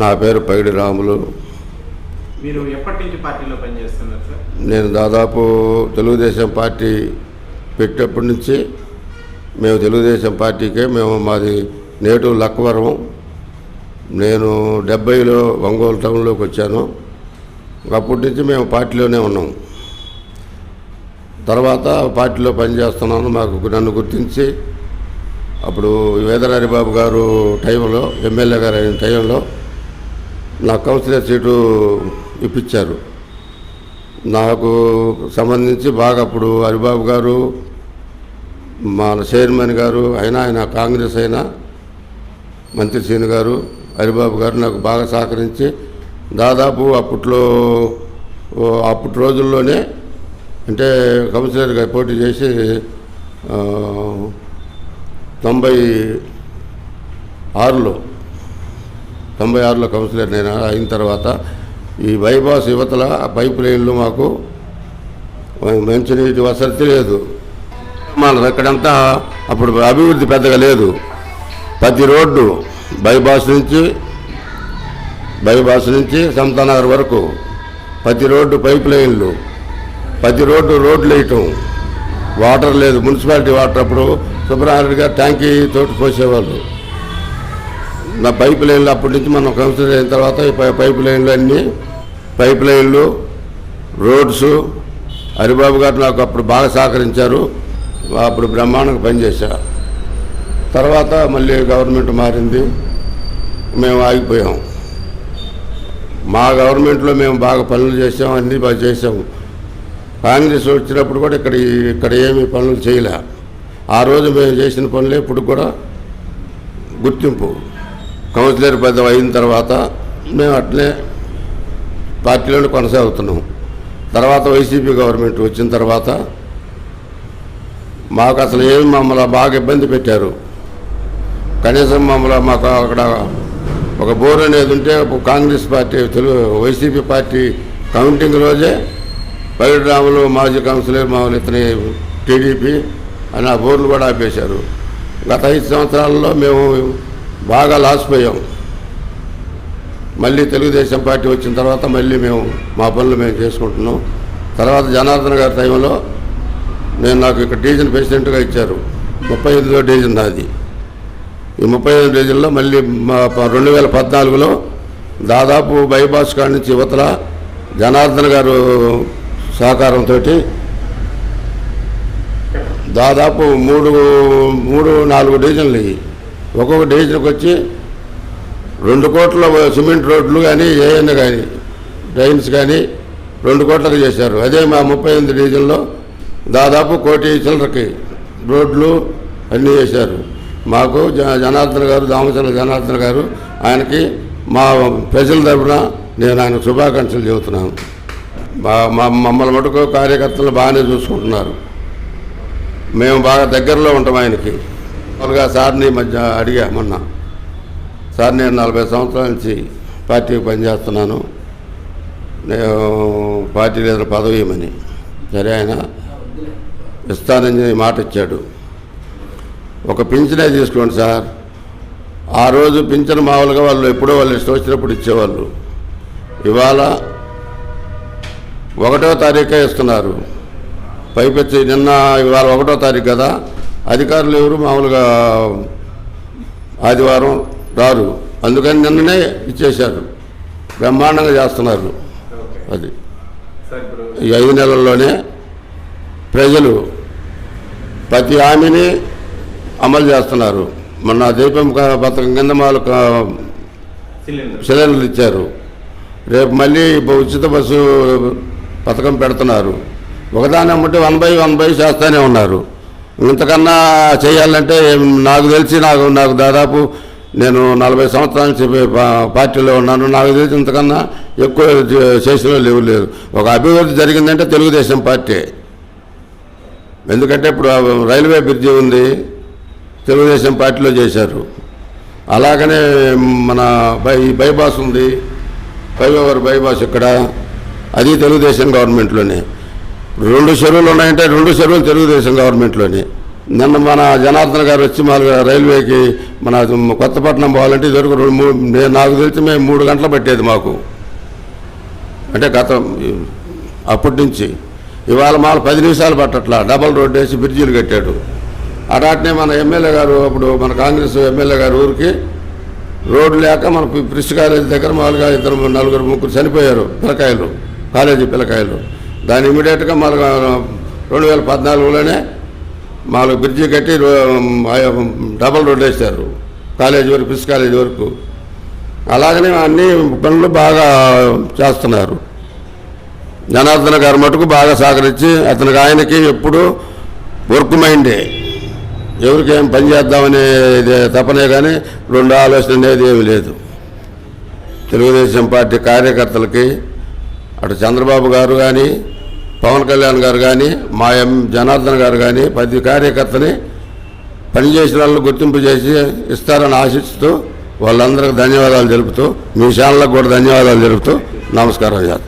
నా పేరు పైడి రాములు. మీరు ఎప్పటి నుంచి పార్టీలో పనిచేస్తున్నారు సార్? నేను దాదాపు తెలుగుదేశం పార్టీ పెట్టేప్పటి నుంచి మేము తెలుగుదేశం పార్టీకే మేము మాది నేటు లక్కవరం నేను డెబ్బైలో ఒంగోలు టౌన్లోకి వచ్చాను. అప్పటి నుంచి మేము పార్టీలోనే ఉన్నాం. తర్వాత పార్టీలో పనిచేస్తున్నాను మాకు నన్ను గుర్తించి. అప్పుడు వేదరారి బాబు గారు టైంలో ఎమ్మెల్యే గారు అయిన టైంలో నా కౌన్సిలర్ సీటు ఇప్పించారు నాకు సంబంధించి బాగా అప్పుడు హరిబాబు గారు మన చైర్మన్ గారు అయినా ఆయన కాంగ్రెస్ అయినా మంత్రి శ్రీను గారు హరిబాబు గారు నాకు బాగా సహకరించి దాదాపు అప్పట్లో అప్పటి రోజుల్లోనే అంటే కౌన్సిలర్గా పోటీ చేసి తొంభై ఆరులో తొంభై ఆరులో కౌన్సిలర్ నేను అయిన తర్వాత ఈ బైపాస్ యువతల పైప్ లైన్లు మాకు మంచినీటి వసతి లేదు. మన ఇక్కడంతా అప్పుడు అభివృద్ధి పెద్దగా లేదు. ప్రతి రోడ్డు బైపాస్ నుంచి బైపాస్ నుంచి సమతానగర్ వరకు ప్రతి రోడ్డు పైప్ లైన్లు ప్రతి రోడ్డు రోడ్లు వేయటం వాటర్ లేదు. మున్సిపాలిటీ వాటర్ అప్పుడు సుబ్రహ్మణ్య గారు ట్యాంకీ తోటి పోసేవాళ్ళు. నా పైప్ లైన్లు అప్పటి నుంచి మనం కన్సిడర్ అయిన తర్వాత ఈ పై- పైప్ లైన్లు అన్నీ పైప్ లైన్లు రోడ్స్ హరిబాబు గారు నాకు అప్పుడు బాగా సహకరించారు అప్పుడు బ్రహ్మాండంగా పనిచేశా తర్వాత మళ్ళీ గవర్నమెంట్ మారింది మేము ఆగిపోయాం. మా గవర్నమెంట్లో మేము బాగా పనులు చేసాం అన్నీ బాగా చేసాము కాంగ్రెస్ వచ్చినప్పుడు కూడా ఇక్కడ ఇక్కడ ఏమీ పనులు చేయలే. ఆ రోజు మేము చేసిన పనులే ఇప్పుడు కూడా గుర్తింపు. కౌన్సిలర్ పదవి అయిన తర్వాత మేము అట్లే పార్టీలోనే కొనసాగుతున్నాం. తర్వాత వైసీపీ గవర్నమెంట్ వచ్చిన తర్వాత మాకు అసలు ఏమి మమ్మల్ని బాగా ఇబ్బంది పెట్టారు. కనీసం మమ్మల్ని మాకు అక్కడ ఒక బోర్ అనేది ఉంటే ఒక Congress party Telugu YCP party counting రోజే పైడిరాములు మాజీ కౌన్సిలర్ మామూలు ఇతని టీడీపీ అని ఆ బోర్లు కూడా ఆపేశారు. గత ఐదు సంవత్సరాల్లో మేము బాగా లాస్ పోయాం. మళ్ళీ తెలుగుదేశం పార్టీ వచ్చిన తర్వాత మళ్ళీ మేము మా పనులు మేము చేసుకుంటున్నాం. తర్వాత జనార్దన్ గారి టైంలో నేను నాకు ఇక్కడ డివిజన్ ప్రెసిడెంట్గా ఇచ్చారు. ముప్పై ఎనిమిదో డివిజన్ నాది. ఈ ముప్పై ఐదు డీజన్లో మళ్ళీ మా ప- రెండు వేల పద్నాలుగులో దాదాపు బైపాస్ కాడి నుంచి యువతల జనార్దన్ గారు సహకారంతో దాదాపు మూడు మూడు నాలుగు డీజన్లు ఇవి. ఒక్కొక్క డివిజన్కి వచ్చి రెండు కోట్ల సిమెంట్ రోడ్లు కానీ ఏఎన్ కానీ డ్రైన్స్ కానీ రెండు కోట్లకు చేశారు. అదే మా ముప్పై ఎనిమిది డివిజన్లో దాదాపు కోటి చిల్లరకి రోడ్లు అన్నీ చేశారు. మాకు జ- జనార్దన్ గారు దామచల జనార్దన్ గారు ఆయనకి మా ప్రజల తరఫున నేను ఆయన శుభాకాంక్షలు చెబుతున్నాను. మా మా మమ్మల్ని మటుకు కార్యకర్తలు బాగానే చూసుకుంటున్నారు. మేము బాగా దగ్గరలో ఉంటాం ఆయనకి. మామూలుగా సార్ని మధ్య అడిగా మొన్న. సార్ నేను నలభై సంవత్సరాల నుంచి పార్టీకి పనిచేస్తున్నాను. నేను పార్టీ లీడర్ పదవి ఇవ్వమని. సరే ఆయన ఇస్తానని మాట ఇచ్చాడు. ఒక పింఛనే తీసుకోండి సార్. ఆ రోజు పింఛన్ మామూలుగా వాళ్ళు ఎప్పుడో వాళ్ళు ఇష్టం వచ్చినప్పుడు ఇచ్చేవాళ్ళు. ఇవాళ ఒకటో తారీఖే ఇస్తున్నారు. పైపెచ్చి నిన్న ఇవాళ ఒకటో తారీఖు కదా. అధికారులు ఎవరు? మామూలుగా ఆదివారం రారు. అందుకని నిన్ననే ఇచ్చేశారు. బ్రహ్మాండంగా చేస్తున్నారు. అది. ఈ ఐదు నెలల్లోనే ప్రజలు ప్రతి హామీని అమలు చేస్తున్నారు. మొన్న దీపం పథకం కింద సిలిండర్. సిలిండర్లు ఇచ్చారు. రేపు మళ్ళీ ఉచిత బస్సు పథకం పెడుతున్నారు. ఒకదాని అమ్మంటే వన్ బై వన్ బై చేస్తూనే ఉన్నారు. ఇంతకన్నా చేయాలంటే నాకు తెలిసి నాకు నాకు దాదాపు నేను నలభై సంవత్సరాల నుంచి పార్టీలో ఉన్నాను. నాకు తెలిసి ఇంతకన్నా ఎక్కువ చేసిన లేవు లేదు. లేరు ఒక అభివృద్ధి జరిగిందంటే తెలుగుదేశం పార్టీ. ఎందుకంటే ఇప్పుడు రైల్వే బ్రిడ్జి ఉంది. తెలుగుదేశం పార్టీలో చేశారు. అలాగనే మన బై బైపాస్ ఉంది. ఫైవ్ బైపాస్ ఇక్కడ. అది తెలుగుదేశం గవర్నమెంట్లోనే. రెండు చెరువులు ఉన్నాయంటే రెండు చెరువులు తెలుగుదేశం గవర్నమెంట్లోనే. నిన్న మన జనార్దన్ గారు వచ్చి మాకు రైల్వేకి మన కొత్తపట్నం పోవాలంటే ఇదివరకు రెండు మూడు నేను నాకు తెలిసి మేము మూడు గంటలు పట్టేది మాకు. అంటే గత అప్పటి నుంచి. ఇవాళ మాకు పది నిమిషాలు పట్టట్లా. డబల్ రోడ్డు వేసి బ్రిడ్జీలు కట్టాడు. అటాట్నే మన ఎమ్మెల్యే గారు అప్పుడు మన కాంగ్రెస్ ఎమ్మెల్యే గారు ఊరికి రోడ్డు లేక మన ప్రిస్ కాలేజీ దగ్గర మామూలుగా ఇద్దరు నలుగురు ముగ్గురు చనిపోయారు పిల్లకాయలు. కాలేజీ పిల్లకాయలు. దాన్ని ఇమీడియట్గా మామూలుగా రెండు వేల పద్నాలుగులోనే మాకు బ్రిడ్జి కట్టి రో- డబల్ రోడ్ వేశారు. కాలేజీ వరకు ప్రిస్ కాలేజీ వరకు. అలాగనే అన్ని పనులు బాగా చేస్తున్నారు. జనార్దన గారు మటుకు బాగా సహకరించి అతనికి ఆయనకి ఎప్పుడు వర్క్ మైండే. ఎవరికేం పని చేద్దామనే ఇది తపనే కానీ రెండు ఆలోచన అనేది ఏమి లేదు. తెలుగుదేశం పార్టీ కార్యకర్తలకి అటు చంద్రబాబు గారు కానీ పవన్ కళ్యాణ్ గారు కానీ మా ఎం జనార్దన్ గారు కానీ ప్రతి కార్యకర్తని పనిచేసిన వాళ్ళు గుర్తింపు చేసి ఇస్తారని ఆశిస్తూ వాళ్ళందరికీ ధన్యవాదాలు తెలుపుతూ మీ ఛానళ్ళకు కూడా ధన్యవాదాలు తెలుపుతూ నమస్కారం చేస్తాను